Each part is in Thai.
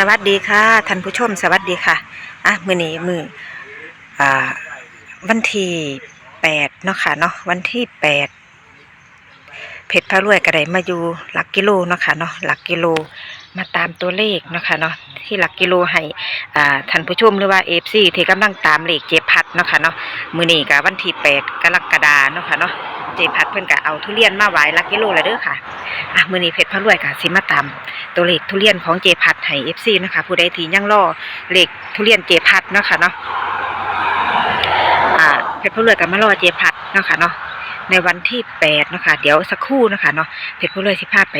สวัสดีค่ะท่านผู้ชมสวัสดีค่ะอะมือนี้มืออ่าวันที่แปดเนาะค่ะเนาะวันที่แปดเพชรพระรวยก็ไดมาอยู่หลักกิโลเนาะค่ะเนาะหลักกิโลมาตามตัวเลขเนาะค่ะเนาะที่หลักกิโลให้อ่าท่านผู้ชมหรือว่าเอฟซีที่กำลังตามเลขเจพัดเนาะค่ะเนาะมือนี้ก็วันที่แปดกรกฎาเนาะค่ะเนาะ เจพัดเพิ่นก็เอาทุเรียนมาไหว้ลักกิโลล้วเด้อค่ะอะมื้อนี้เพชรพระรวยก็สิมาตามตัวเลขทุเรียนของเจพัดให้เอฟซีนะคะผู้ใดที่ยังรอเลขทุเรียนเจพัดเนาะค่ะเนาะอ่าเพชรผู้เลือยกับมารอเจพัดเนาะค่ะเนาะในวันที่แปดเนาะค่ะเดี๋ยวสักครู่เนาะค่ะเนาะเพชรผู้เลือยสิพาไป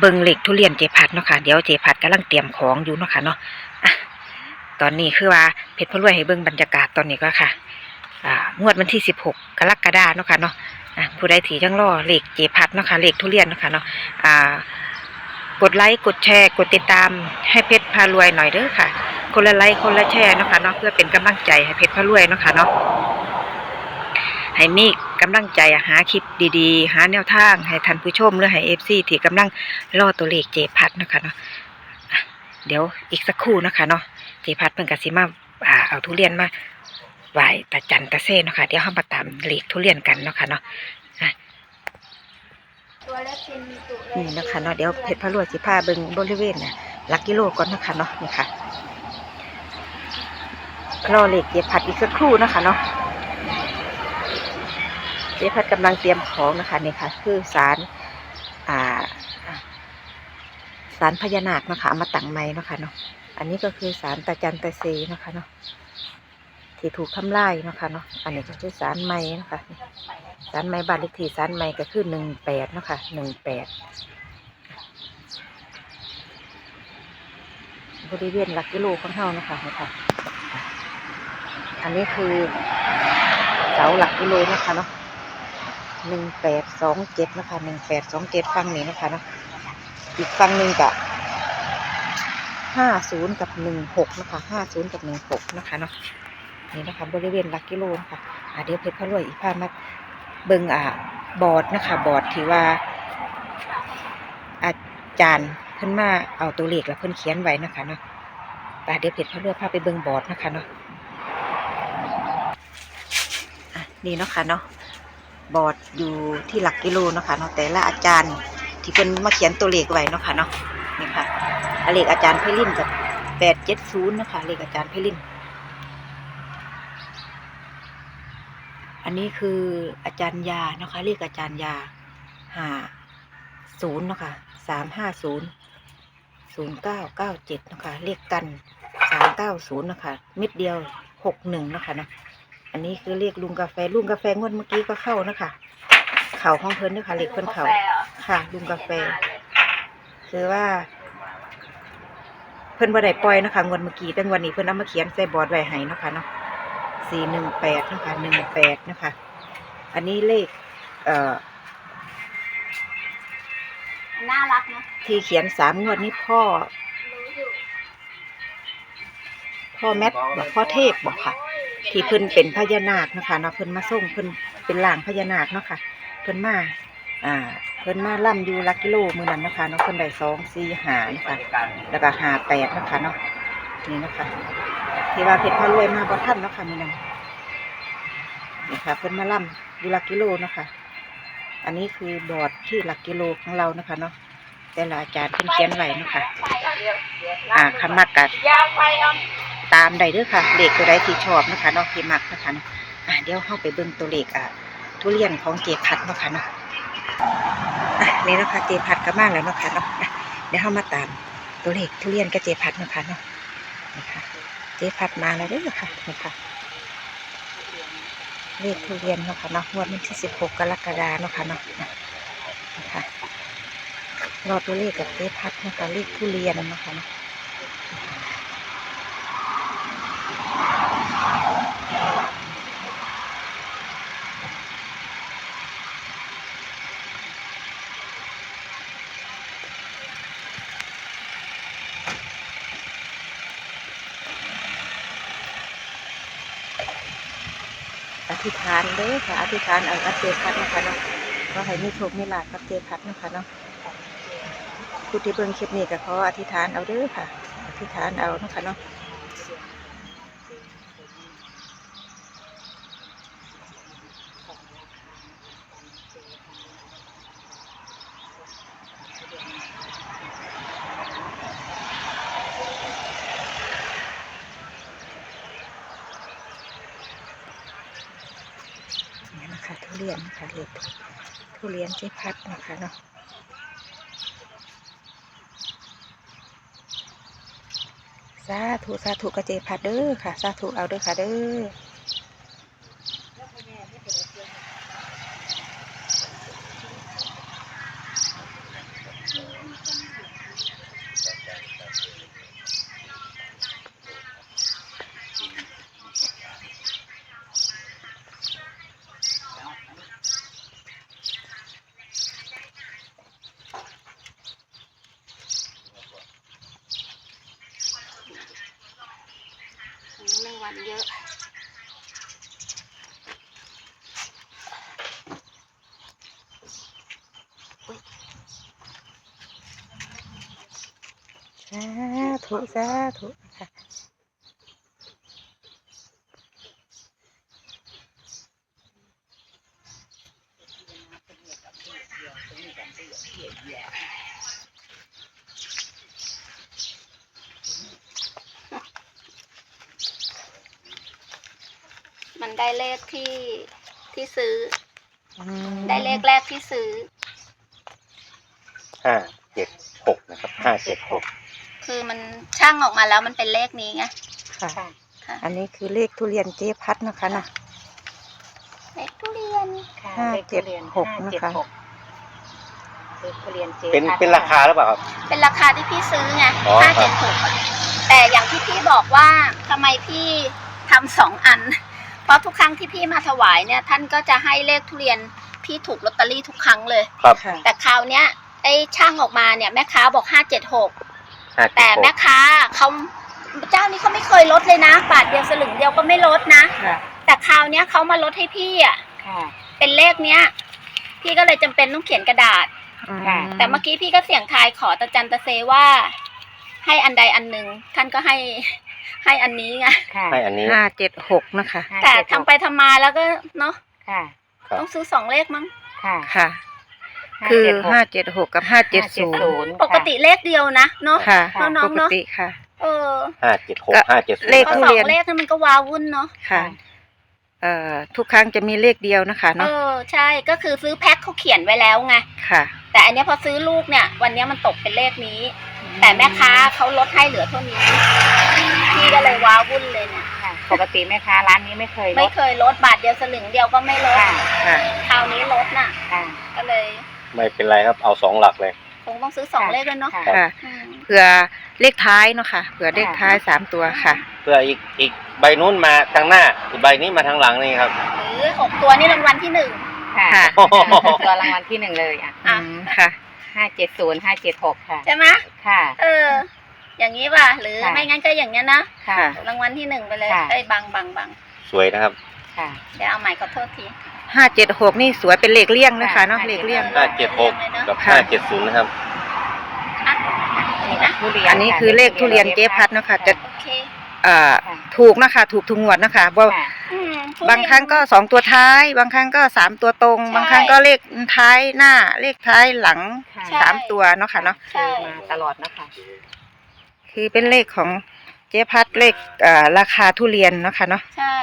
เบิ่งเลขทุเรียนเจพัดเนาะค่ะเดี๋ยวเจพัดกำลังเตรียมของอยู่เนาะค่ะเนาะตอนนี้คือว่าเพชรผู้เลือยให้เบิ่งบรรยากาศตอนนี้ก็ค่ะ อ่างวดวันที่สิบหกกรกฎาเนาะค่ะเนาะผู้ใดที่ยังรอเลขเจพัดเนาะค่ะเลขทุเรียนเนาะค่ะเนาะอ่ากดไลค์กดแชร์ กดติดตามให้เพชรพารวยหน่อยเด้อค่ะ คนละไลค์คนละแชร์เนาะคะเนาะเพื่อเป็นกำลังใจให้เพชรพารวยเนาะค่ะเนาะให้มีกำลังใจหาคลิปดีๆ หาแนวทาง ให้ท่านผู้ชมหรือให้เอฟซีที่กำลังรอตัวเลขเจพัดเนาะคะเนาะเดี๋ยวอีกสักครู่นะคะเนาะเจพัดเพิ่งกสิมาเอาทุเรียนมา ไหวตาจันตาเซ่เนาะค่ะเดี๋ยวเรามาตามเลขทุเรียนกันเนาะค่ะเนาะตัวแรกเป็นตัวแรกนี่นะคะเนาะเดี๋ยวเพชรพระรวยสิพาเบิงบริเวณน่ะลักกิโลก่อนนะคะเนาะนี่ค่ะรอเหล็กเย็บผัดอีกสักครู่นะคะเนาะเย็บผัดกำลังเตรียมของนะคะนี่ค่ะ คือสารอ่าสารพญานาคนะคะมาตั้งไม้เนาะคะเนาะอันนี้ก็คือสารตาจันตาเซนะคะเนาะ ที่ถูกทำลายเนาะคะเนาะอันนี้ก็คือสารไม้นะคะสารไม้บ้านเลขที่สารไม้ก็คือหนึ่งแปดเนาะค่ะหนึ่งแปดบริเวณหลักกิโลของเฮานะคะนี่ค่ะอันนี้คือเสาหลักกิโลนะคะเนาะหนึ่งแปดสองเจ็ดนะคะหนึ่งแปดสองเจ็ดฝั่งนี้นะคะเนาะอีกฝั่งหนึ่งกับห้าศูนย์กับหนึ่งหกนะคะห้าศูนย์กับหนึ่งหกนะคะเนาะ นี่นะคะบริเวณลักกิโลนะคะอะเดี๋ยวเพชรพะรวยอีกพามาเบิ่งอ่าบอร์ดนะคะบอร์ดที่ว่าอาจารย์เพิ่นมาเอาตัวเลขแล้วเพิ่นเขียนไว้นะคะเนาะตาเดี๋ยวเพจเขาเลือกพาไปเบิ่งบอร์ดนะคะเนาะนี่เนาะค่ะเนาะบอร์ดอยู่ที่หลักกิโลเนาะค่ะเนาะแต่ละอาจารย์ที่เพิ่นมาเขียนตัวเลขไว้เนาะค่ะเนาะนี่ค่ะเลขอาจารย์ไพลินกับแปดเจ็ดศูนย์นะคะเลขอาจารย์ไพลิน อันนี้คืออาจารย์ยานะคะ เรียกอาจารย์ยาหาศูนย์นะคะสามห้าศูนย์ศูนย์เก้าเก้าเจ็ดนะคะเลขกันสามเก้าศูนย์นะคะเม็ดเดียวหกหนึ่งนะคะเนาะอันนี้คือเรียกลุงกาแฟลุงกาแฟงวดเมื่อกี้ก็เข้านะคะ เข่าของเพิ่นด้วยค่ะเลขเพิ่นเข่าค่ะ ลุงกาแฟ คือว่า เพิ่นบ่ได้ปล่อยนะคะงวดเมื่อกี้แต่งวันนี้เพิ่นเอามาเขียนใส่บอร์ดไว้ให้นะคะเนาะ สี่หนึ่งแปดนะคะหนึ่งแปดนะคะ อันนี้เลข เอ่อ น่ารักเนาะที่เขียนสามงวดนี้พ่อ รู้อยู่พ่อแมทบอกพ่อเทพบอกค่ะ ที่เพิ่นเป็นพญานาคนะคะเนาะเพิ่นมาส่งเพิ่นเป็นล่างพญานาคเนาะค่ะ เพิ่นมา อ่า เพิ่นมาล่ำอยู่ลักกิโลมือนั้นนะคะเนาะเพิ่นได้สองสี่หานะคะแล้วก็หาแปดนะคะเนาะนี่นะคะ ที่ว่าเพชรพารวยมาบ่ทันเนาะค่ะมือนั้นนี่ค่ะเพิ่นมาล่ำอยู่ลักกิโลเนาะค่ะ อันนี้คือบอร์ดที่หลักกิโลของเรานะคะเนาะแต่ละอาจารย์เพิ่นเขียนไว้เนาะค่ะ อ่าคำมักกัดตามได้เด้อค่ะเลขตัวใดที่ชอบนะคะเนาะที่มักนะคะเนาะอะเดี๋ยวเข้าไปเบิ่งตัวเลขอะทุเรียนของเจพัดเนาะค่ะเนาะอะนี่เนาะคะเจพัดก็มาแล้วเนาะค่ะเนาะเดี๋ยวเข้ามาตามตัวเลขทุเรียนกับเจพัดเนาะค่ะเนาะนะคะ จพัดมาแล้วด้วยค่ะนี่ค่ะเลขทุเรียนเนาะค่ะเนาะงวดวันที่สิบหกกรกฎาเนาะค่ะเนาะอะนะคะรอตัวเลขกับเจพัดนะคะเลขทุเรียนเนาะค่ะเนาะ ธิษฐานเลยค่ะอธิษฐานเอากับเจพัดนะคะเนาะก็ให้มีโชคมีลาภกับเจพัดนะคะเนาะผู้ที่เบิ่งคลิปนี้ก็ขออธิษฐานเอาเด้อค่ะ อธิษฐานเอานะคะเนาะ นะคะทุเรียนนะคะเล็กทุเรียนเจ๊พัดนะคะเนาะสาธุสาธุกระเจพัดเด้อค่ะ สาธุเอาเด้อค่ะเด้อ นนี้แมงวันเยอะสาธุสาธุค่ะ ได้เลขที่ที่ซื้ออืมได้เลขแรกที่ซื้อ ห้าเจ็ดหกนะครับห้าเจ็ดหกคือมันช่างออกมาแล้วมันเป็นเลขนี้ไงค่ะ ค่ะอันนี้คือเลขทุเรียนเจ๊พัดนะคะนะ เลขทุเรียนห้าเจ็ดหกนะคะเลขทุเรียนเจเป็นพัดเป็นราคาหรือเปล่าครับ เป็นราคาที่พี่ซื้อไงอ๋อห้าครัเจ็บ ดหกแต่อย่างที่พี่บอกว่าทำไมพี่ทำสองอันเพ ราะทุกครั้งที่พี่มาถวายเนี่ย ท่านก็จะให้เลขทุเรียนพี่ถูกลอตเตอรี่ทุกครั้งเลย ครับค่ะ แต่คราวเนี้ยไอ้ช่างออกมาเนี่ยแม่ค้าบอกห้าเจ็ดหกห้าเจ็แต่ดหแม่กค้าเขาเจ้านี้เขาไม่เคยลดเลยนะบาทเดียวสลึงเดียวก็ไม่ลดนะ ค่ะ แต่คราวเนี้ยเขามาลดให้พี่อะค่ะ เป็นเลขเนี้ย พี่ก็เลยจำเป็นต้องเขียนกระดาษ ค่ะ แต่เมื่อกี้พี่ก็เสี่ยงทายขอตาจันตะเซว่า ให้อันใดอันหนึ่งท่านก็ให้ ให้อันนี้ไงค่ะให้อันนี้ ห้าเจ็ดหกนะคะ ห้าแต่เจ็ดทำไปทำมาแล้วก็เนาะค่ะ ครับ ต้องซื้อสองเลขมั้ง ค่ะค่ะ คือห้าเจ็ดหกกับห้าเจ็ดศูนย์ปกติเลขเดียวนะเนาะ ค่ะน้ปองกๆเนอะ ติค่ะ เออห้าเจ็ดหกก็ห้าเจ็ดศูนย์เลขพอทุสอเรียนงเลขนี่มันก็วาวุ่นเนาะค่ะ เอ่อทุกครั้งจะมีเลขเดียวนะคะเอเนาะอใช่ก็คือซื้อแพ็คเขาเขียนไว้แล้วไงค่ะ แต่อันเนี้ยพอซื้อลูกเนี่ย วันเนี้ยมันตกเป็นเลขนี้ แต่แม่ค้าเขาลดให้เหลือเท่านี้ พี่ก็เลยว้าวุ่นเลยเนี่ยค่ะ ปกติแม่ค้าร้านนี้ไม่เคยลไม่ดเคยลดบาทเดียวสลึงเดียวก็ไม่ลดค่ะค่ะคราวนี้ลดน่ะ ค่ะก็เลยไม่เป็นไรครับ เอาสองหลักเลย คงต้องซื้อสองเลขเลยเนาะค่ะ ค่ะอืมเผื่อเลขท้ายเนาะค่ะเผื่อเลขท้ายสามตัวค่ะ เพื่ออีกอีกใบนู้นมาทางหน้าอีกใบนี้มาทางหลังนี่ครับ หรือหกตัวนี่รางวัลที่หนึ่ง ค่ะค่ะ ตัวรางวัลที่หนึ่งเลยอะอะ อืมค่ะ ห้าเจ็ดศูนย์ห้าเจ็ดหกค่ะ ใช่ไหมค่ะ เออ อย่างนี้ป่ะหรือค่ะ ไม่งั้นก็อย่างเนี้ยนะค่ะค่ะรางวัลที่หนึ่งไปเลยค่ะ เอ้ยบังบังบังสวยนะครับค่ะ เดี๋ยวเอาใหม่ขอโทษทีห้าเจ็ดหกนี่สวยเป็นเลขเลี่ยงนะคะค่ะเนาะเลขเลี่ยง ห้าเจ็ดหกกับค่ะห้าเจ็ดศูนย์นะครับ อะนี่นะทุเรียนอันนี้คือเลขทุเรียนเจ๊พัดเนาะค่ะจะโอเคเอ่อค่ะถูกนะคะ ถูกทุกงวดนะคะบ่ค่ะ อืมทุเรียนบางครั้งก็สองตัวท้าย บางครั้งก็สามตัวตรงใช่บางครั้งก็เลขท้ายหน้า เลขท้ายหลังค่ะใช่ สามตัวเนาะค่ะเนาะ ใช่ มาตลอดนะคะ คือเป็นเลขของเจ๊พัดเลขเอ่อราคาทุเรียนเนาะค่ะเนาะใช่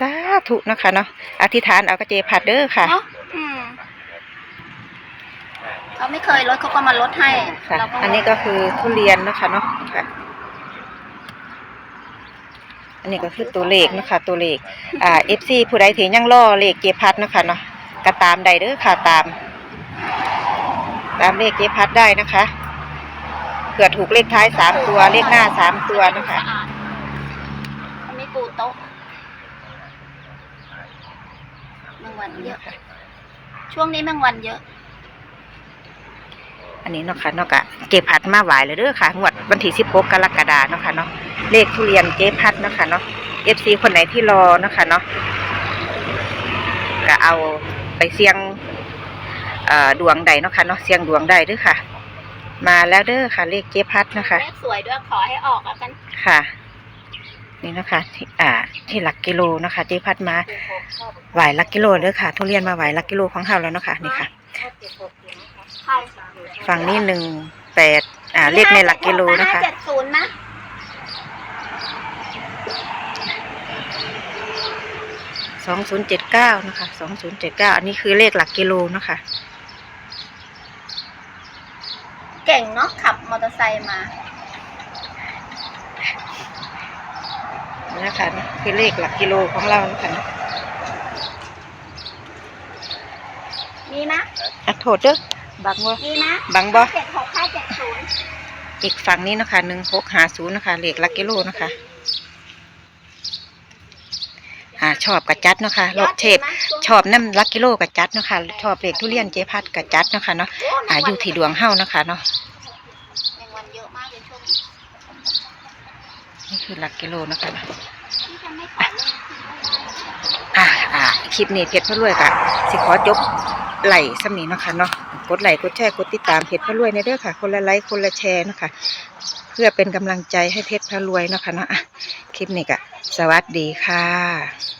สาธุเนาะค่ะเนาะอธิษฐานเอากระเจพัดเด้อค่ะ เนาะอืมเขาไม่เคยลดเขาก็มาลดให้ค่ะ เราก็อันนี้ก็คือทุเรียนเนาะค่ะเนาะค่ะ อันนี้ก็คือตัวเลขเนาะค่ะตัวเลข อ่า FC ผู้ใดที่ยังรอเลขเจพัดเนาะค่ะเนาะก็ตามใดเด้อค่ะตาม ตามเลขเจพัดได้นะคะเผื่อถูกเลขท้ายสามตัวเลขหน้าสามตัวเนาะคะอันนี้ปูโต๊ะแมงวันเยอะช่วงนี้แมงวันเยอะ อันนี้เนาะค่ะเนาะกะเก็บพัดมาไหวเลยเด้อค่ะงวดวันที่16กรกฎาเนาะค่ะเนาะเลขทุเรียนเจ๊พัดเนาะค่ะเนาะ FC คนไหนที่รอเนาะค่ะเนาะก็เอาไปเสี่ยงเอ่อ ดวงใดเนาะค่ะเนาะเสียงดวงใดเด้วยค่ะ มาแล้วเด้อค่ะ เลขเจ๊พัดนะคะเลขสวยด้วยขอให้ออกแล้วกันค่ะ นี่นะคะที่อ่า ที่หลักกิโลนะคะเจ๊พัดมาไหวหลักกิโลเด้อค่ะ ทุเรียนมาไหวหลักกิโลของเฮาแล้วเนาะค่ะนี่ค่ะใช่ฝั่งนี้หนึ่งแปดอ่าเลขในหลักกิโลนะคะห้าเจ็ดศูนย์นะสองศูนย์เจ็ดเก้านะคะสองศูนย์เจ็ดเก้าอันนี้คือเลขหลักกิโลนะคะ เก่งเนาะขับมอเตอร์ไซค์มานี่นะคะนี่คือเลขหลักกิโลของเรานะคะมีไหมอะโทษเด้อบังว่ามีไหมบังบ่เจ็ดหกห้าเจ็ดศูนย์อีกฝั่งนี้นะคะหนึ่งหกหาศูนย์นะคะเลขหลักกิโลนะคะอ่าชอบกระจัดเนาะคะรถเทพชอบน้ำลักกิโลกระจัดเนาะคะชอบเลขทุเรียนเจ๊พัดกระจัดเนาะคะเนาะอ่าอยู่ที่ดวงเฮ้านะคะเนาะ แมงวันเยอะมากเลยช่วงนี้ นี่คือหลักกิโลนะคะพี่จะไม่ขอเลขที่ไม่ได้อ่าอ่าคลิปนี้เพจพระรวยกะสิขอจบไหลสำนี้นะคะเนาะกดไลค์กดแชร์กดติดตามเพจพระรวยในเด้อค่ะ คนละไลค์คนละแชร์นะคะ เพื่อเป็นกำลังใจให้เพจพระรวยนะคะเนาะคลิปนี้กะสวัสดีค่ะ